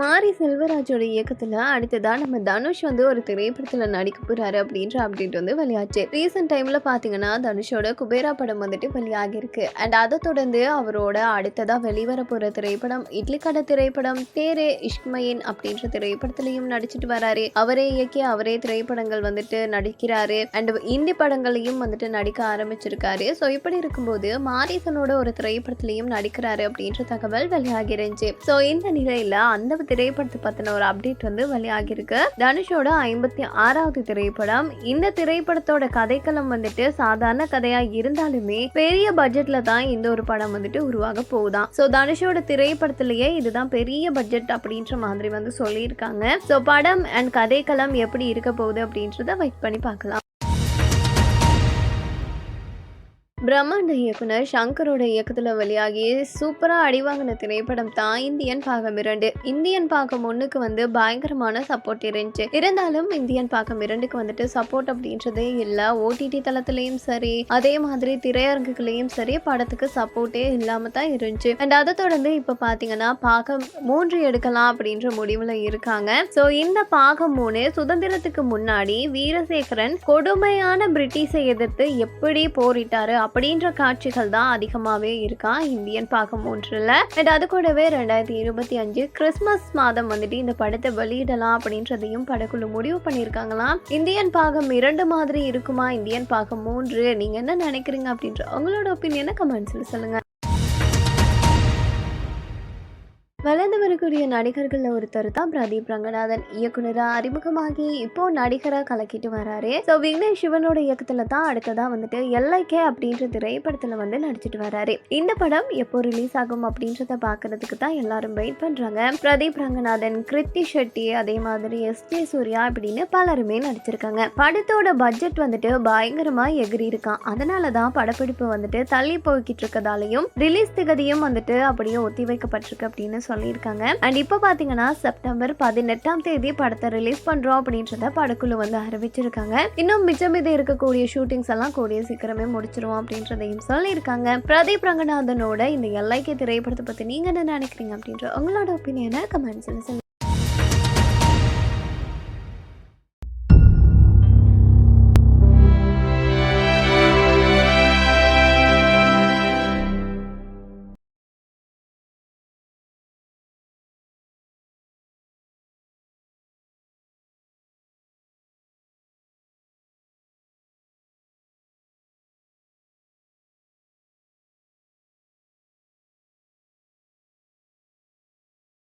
மாரி செல்வராஜோட இயக்கத்தில் அடுத்ததாக நம்ம தனுஷ் வந்து ஒரு திரைப்படத்தில் நடிக்க போகிறாரு அப்படின்ற அப்டேட் வந்து வெளியாச்சு. ரீசெண்ட் டைமில் பார்த்தீங்கன்னா தனுஷோட குபேரா படம் வந்துட்டு வெளியாகிருக்கு அண்ட் அதை தொடர்ந்து அவரோட அடுத்ததாக வெளிவர போகிற திரைப்படம் இட்லி கடை திரைப்படம் தேரே இஷ்மயின் அப்படின்ற திரைப்படத்திலையும் நடிச்சிட்டு வராரு. அவரே இயக்கி அவரே திரைப்படங்கள் வந்துட்டு நடிக்கிறாரு. அண்ட் இந்தி படங்களையும் வந்துட்டு நடிக்க ஆரம்பிச்சிருக்காரு. ஸோ இப்படி இருக்கும்போது மாரிசனோட ஒரு திரைப்படத்திலையும் நடிக்கிறாரு அப்படின்ற தகவல் வெளியாகிருந்துச்சு ஸோ இந்த நிலையில் அந்த திரைப்படத்தை பத்தின ஒரு அப்டேட் வந்து வெளியாகிருக்கு தனுஷோட ஐம்பத்தி ஆறாவது திரைப்படம். இந்த திரைப்படத்தோட கதைக்களம் வந்துட்டு சாதாரண கதையா இருந்தாலுமே பெரிய பட்ஜெட்ல தான் இந்த ஒரு படம் வந்துட்டு உருவாக போகுதான் ஸோ தனுஷோட திரைப்படத்திலேயே இதுதான் பெரிய பட்ஜெட் அப்படின்ற மாதிரி வந்து சொல்லியிருக்காங்க. ஸோ படம் அண்ட் கதைக்களம் எப்படி இருக்க போகுது அப்படின்றத வெயிட் பண்ணி பார்க்கலாம். பிரம்மாண்ட இயக்குனர் சங்கரோட இயக்கத்தில் வெளியாகி சூப்பராக அடிவாங்கின திரைப்படம் தான் இந்தியன் பாகம் இரண்டு. இந்தியன் பாகம் ஒன்றுக்கு வந்து பயங்கரமான சப்போர்ட் இருந்துச்சு. இருந்தாலும் இந்தியன் பாகம் இரண்டுக்கு வந்துட்டு சப்போர்ட் அப்படின்றதே இல்லை. ஓடிடி தளத்துலேயும் சரி அதே மாதிரி திரையரங்குகளையும் சரி படத்துக்கு சப்போர்ட்டே இல்லாமல் தான் இருந்துச்சு. அண்ட் அதை தொடர்ந்து இப்போ பார்த்தீங்கன்னா பாகம் மூன்று எடுக்கலாம் அப்படின்ற முடிவில் இருக்காங்க. ஸோ இந்த பாகம் மூணு சுதந்திரத்துக்கு முன்னாடி வீரசேகரன் கொடுமையான பிரிட்டிஷை எதிர்த்து எப்படி போரிட்டாரு அப்படின்ற காட்சிகள் தான் அதிகமாகவே இருக்கா? இந்தியன் பாகம் ஒன்றில். அண்ட் அது கூடவே ரெண்டாயிரத்தி இருபத்தி அஞ்சு கிறிஸ்மஸ் மாதம் வந்துட்டு இந்த படத்தை வெளியிடலாம் அப்படின்றதையும் படக்குழு முடிவு பண்ணியிருக்காங்களாம் இந்தியன் பாகம் இரண்டு மாதிரி இருக்குமா? இந்தியன் பாகம் மூன்று. நீங்கள் என்ன நினைக்கிறீங்க அப்படின்ற உங்களோட ஒப்பீனியனை கமெண்ட்ஸில் சொல்லுங்கள் வளர்ந்து வரக்கூடிய நடிகர்களில் ஒருத்தர் தான் பிரதீப் ரங்கநாதன். இயக்குனராக அறிமுகமாகி இப்போ நடிகராக கலக்கிட்டு வராரு. ஸோ விக்னேஷ் சிவனோட இயக்கத்தில் தான் அடுத்ததாக வந்துட்டு எல்ஐகே அப்படின்ற திரைப்படத்தில் வந்து நடிச்சிட்டு வராரு. இந்த படம் எப்போ ரிலீஸ் ஆகும் அப்படின்றத பார்க்கறதுக்கு தான் எல்லாரும் வெயிட் பண்ணுறாங்க பிரதீப் ரங்கநாதன் கிருத்தி ஷெட்டி அதே மாதிரி எஸ் ஜே சூர்யா அப்படின்னு பலருமே நடிச்சிருக்காங்க. படத்தோட பட்ஜெட் வந்துட்டு பயங்கரமாக எகிரி இருக்கான். அதனால தான் படப்பிடிப்பு வந்துட்டு தள்ளி போய்கிட்டு இருக்கதாலையும் ரிலீஸ் திகதியும் வந்துட்டு அப்படியே ஒத்தி வைக்கப்பட்டிருக்கு அப்படின்னு சொல்லியிருக்காங்க. அண்ட் இப்போ பார்த்தீங்கன்னா செப்டம்பர் பதினெட்டாம் தேதி படத்தை ரிலீஸ் பண்ணுறோம் அப்படின்றத படக்குழு வந்து அறிவிச்சிருக்காங்க. இன்னும் மிச்சம் மீதி இருக்கக்கூடிய ஷூட்டிங்ஸ் எல்லாம் கூடிய சீக்கிரமே முடிச்சிருவோம் அப்படின்றதையும் சொல்லியிருக்காங்க. பிரதீப் ரங்கநாதனோட இந்த எல்ஐகே திரைப்படத்தை பற்றி நீங்கள் என்ன நினைக்கிறீங்க அப்படின்ற உங்களோட ஒப்பீனியனை கமெண்ட்ஸில்